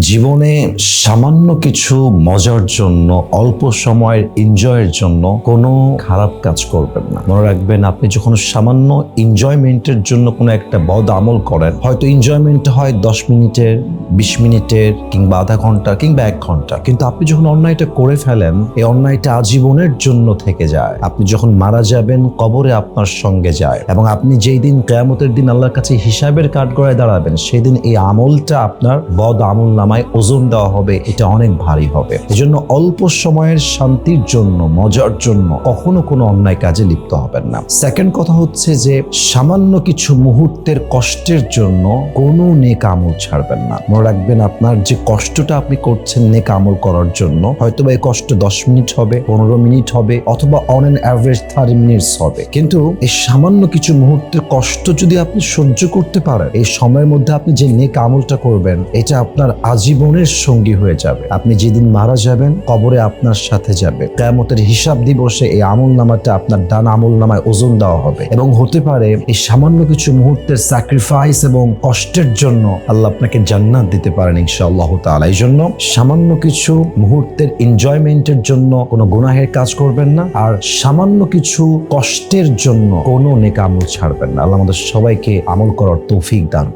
জীবনে সামান্য কিছু মজার জন্য, অল্প সময়ের এনজয়ের জন্য কোনো খারাপ কাজ করবেন না। মনে রাখবেন, আপনি যখন সামান্য এনজয়মেন্টের জন্য কোনো একটা বদ আমল করেন, হয়তো এনজয়মেন্ট হয় দশ মিনিটের, বিশ মিনিটের কিংবা আধা ঘণ্টা কিংবা এক ঘণ্টা। কিন্তু আপনি যখন অন্যায়টা করে ফেলেন, এই অন্যায়টা আজীবনের জন্য থেকে যায়। আপনি যখন মারা যাবেন, কবরে আপনার সঙ্গে যায়। এবং আপনি যেই দিন কেয়ামতের দিন আল্লাহর কাছে হিসাবের কাঠগড়ায় দাঁড়াবেন সেদিন এই আমলটা আপনার বদ আমল নামায় ওজন দেওয়া হবে, এটা অনেক ভারী হবে। এজন্য অল্প সময়ের শান্তির জন্য, মজার জন্য কখনো কোনো অন্যায় কাজে লিপ্ত হবেন না। সেকেন্ড কথা হচ্ছে যে, সামান্য কিছু মুহূর্তের কষ্টের জন্য কোনো নেক আমল ছাড়বেন না। মনে রাখবেন আপনার যে কষ্টটা আপনি করছেন নেক আমল করার জন্য হয়তো বা এই কষ্ট দশ মিনিট হবে, পনেরো মিনিট হবে, অথবা on an average thirty minutes হবে। কিন্তু এই সামান্য কিছু মুহূর্তের কষ্ট যদি আপনি সহ্য করতে পারেন, এই সময়ের মধ্যে আপনি যে নেক আমলটা করবেন, এটা আপনার আজীবনের সঙ্গী হয়ে যাবে। আপনি যেদিন মারা যাবেন, কবরে আপনার সাথে যাবে। কেয়ামতের হিসাব দিবসে এই আমল নামাটা আপনার ডান আমল নামায় ওজন দেওয়া হবে। এবং হতে পারে এই সামান্য কিছু মুহূর্তের স্যাক্রিফাইস এবং কষ্টের জন্য আল্লাহ আপনাকে জান্নাত দিতে পারেন ইনশাআল্লাহ তাআলা। এই জন্য সামান্য কিছু মুহূর্তের এনজয়মেন্টের জন্য কোনো গুনাহের কাজ করবেন না। আর সামান্য কিছু কষ্টের জন্য কোনো নেক আমল ছাড়বেন না। আল্লাহ আমাদের সবাইকে আমল করার তৌফিক দান।